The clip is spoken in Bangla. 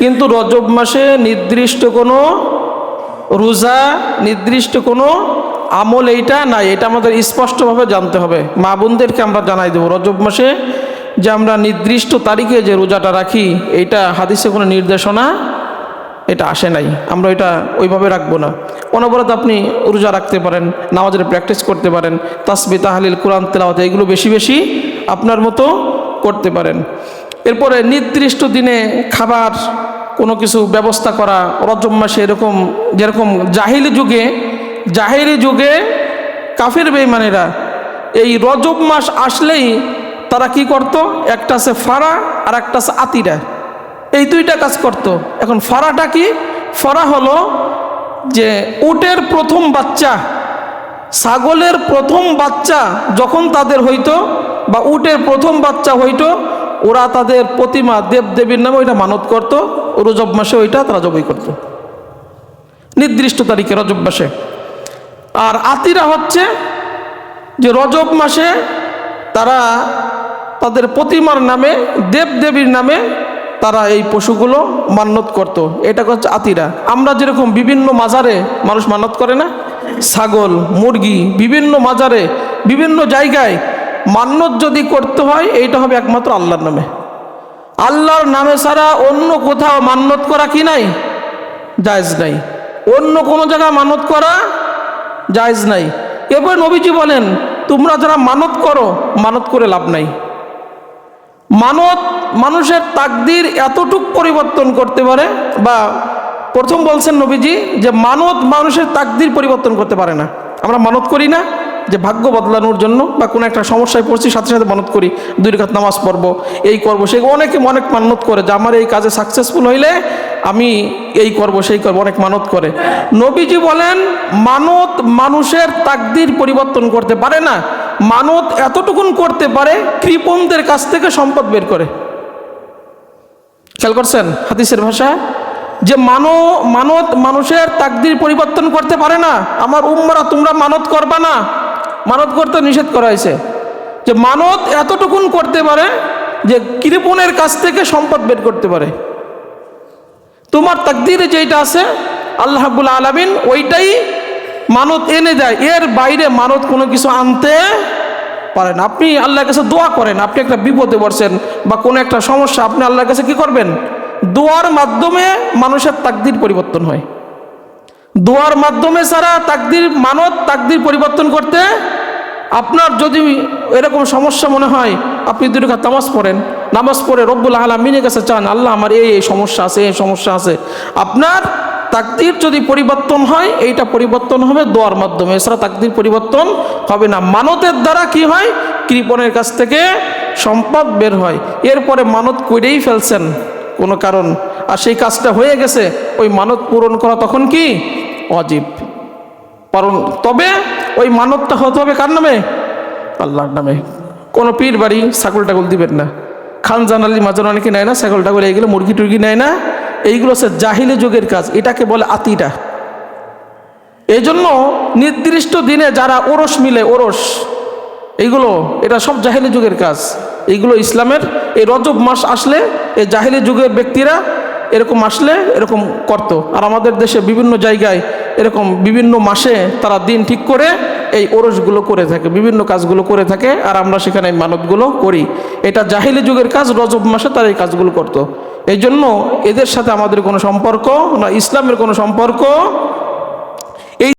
কিন্তু রজব মাসে নির্দিষ্ট কোনো রোজা, নির্দিষ্ট কোনো আমল এইটা নাই। এটা আমাদের স্পষ্টভাবে জানতে হবে। মা বোনদেরকে আমরা জানাই দেবো, রজব মাসে যে আমরা নির্দিষ্ট তারিখে যে রোজাটা রাখি, এইটা হাদিসে কোনো নির্দেশনা এটা আসে নাই। আমরা এটা ওইভাবে রাখব না। অনবরত আপনি রোজা রাখতে পারেন, নামাজের প্র্যাকটিস করতে পারেন তাসবি তাহালিল, কোরআন, তেলাওয়াত এগুলো বেশি বেশি আপনার মতো করতে পারেন। এরপরে নির্দিষ্ট দিনে খাবার কোনো কিছু ব্যবস্থা করা, রজব মাসে এরকম, যেরকম জাহিলি যুগে জাহিলি যুগে কাফের বেইমানেরা এই রজব মাস আসলেই তারা কি করত? একটা আছে ফাড়া আর একটা আছে আতিরা। এই দুইটা কাজ করত। এখন ফাড়াটা কি? ফাড়া হলো যে উটের প্রথম বাচ্চা, ছাগলের প্রথম বাচ্চা যখন তাদের হইতো বা উটের প্রথম বাচ্চা হইতো ওরা তাদের প্রতিমা দেব দেবীর নামে ওইটা মানত করত, রজব মাসে ওইটা তারা জবাই করত। নির্দিষ্ট তারিখে রজব মাসে। আর আতিরা হচ্ছে যে রজব মাসে তারা তাদের প্রতিমার নামে দেব দেবীর নামে তারা এই পশুগুলো মান্যত করত। এটা হচ্ছে আতিরা। আমরা যেরকম বিভিন্ন মাজারে মানুষ মানত করে না, ছাগল, মুরগি, বিভিন্ন মাজারে, বিভিন্ন জায়গায় মান্যত যদি করতে হয়, এইটা হবে একমাত্র আল্লাহর নামে। আল্লাহর নামে ছাড়া অন্য কোথাও মান্যত করা কি নাই? জায়জ নাই। অন্য কোনো জায়গায় মানত করা জায়জ নাই। এরপর নবীজি বলেন, তোমরা যারা মানত করো মানত করে লাভ নাই। মানত মানুষের তাকদির এতটুক পরিবর্তন করতে পারে, বা প্রথম বলছেন নবীজি যে মানত মানুষের তাকদির পরিবর্তন করতে পারে না। আমরা মানত করি না। যে ভাগ্য বদলানোর জন্য বা কোনো একটা সমস্যায় পড়ছি, সাথে সাথে মানত করি, দুই রেখাত নামাজ পড়ব, এই করব, সেই অনেকে অনেক মানত করে যে আমার এই কাজে সাকসেসফুল হইলে আমি এই করব, সেই করব, অনেক মানত করে। নবীজি বলেন, মানত মানুষের তাকদির পরিবর্তন করতে পারে না। মানত এতটুকুন করতে পারে, কৃপণদের কাছ থেকে সম্পদ বের করে। খেয়াল করছেন হাদিসের ভাষা? যে মানো, মানত মানুষের তাকদির পরিবর্তন করতে পারে না। আমার উম্মারা, তোমরা মানত করবা না। মানত করতে নিষেধ করা হয়েছে। যে মানত এতটুকুন করতে পারে যে কৃপণের কাছ থেকে সম্পদ বের করতে পারে। তোমার তাকদিরে যেটা আছে, আল্লাহ হাবুল আলমিন ওইটাই মানত এনে দেয়। এর বাইরে মানত কোনো কিছু আনতে পারেন আপনি আল্লাহর কাছে দোয়া করেন, আপনি একটা বিপদে পড়ছেন বা কোনো একটা সমস্যা, আপনি আল্লাহর কাছে কি করবেন? দোয়ার মাধ্যমে মানুষের তাকদির পরিবর্তন হয়। দোয়ার মাধ্যমে ছাড়া তাকদির মানত, তাকদির পরিবর্তন করতে আপনার যদি এরকম সমস্যা মনে হয়, আপনি রেখা নামাজ পড়েন, নামাজ পড়ে রব্বুল আলমিনের কাছে চান, আল্লাহ আমার এই এই সমস্যা আছে, এই সমস্যা আছে। আপনার তাকদির যদি পরিবর্তন হয়, এইটা পরিবর্তন হবে দোয়ার মাধ্যমে, এছাড়া তাকদির পরিবর্তন হবে না। মানতের দ্বারা কি হয়? কৃপণের কাছ থেকে সম্পদ বের হয়। এরপরে মানত করেই ফেলছেন কোনো কারণ। আর সেই কাজটা হয়ে গেছে, ওই মানত পূরণ করা তখন কি? অজীব। কারণ তবে ওই মানবটা হতে হবে কার নামে? আল্লাহর নামে। কোনো পীর বাড়ি ছাগল টাগল দিবেন না। খান জানালি মাজন অনেকে নেয় না ছাগল টাগল এইগুলো মুরগি টুরগি নেয় না। এইগুলো হচ্ছে জাহিলি যুগের কাজ, এটাকে বলে আতিটা। এই জন্য নির্দিষ্ট দিনে যারা ওরস মিলে, ওরস, এইগুলো, এটা সব জাহিলি যুগের কাজ। এইগুলো ইসলামের, এই রজব মাস আসলে এই জাহিলি যুগের ব্যক্তিরা এরকম আসলে এরকম করত আর আমাদের দেশে বিভিন্ন জায়গায় এরকম বিভিন্ন মাসে তারা দিন ঠিক করে এই ওরসগুলো করে থাকে, বিভিন্ন কাজগুলো করে থাকে, আর আমরা সেখানে এই মানবগুলো করি এটা জাহিলি যুগের কাজ, রজব মাসে তারা এই কাজগুলো করত। এই জন্য এদের সাথে আমাদের কোনো সম্পর্ক না, ইসলামের কোনো সম্পর্ক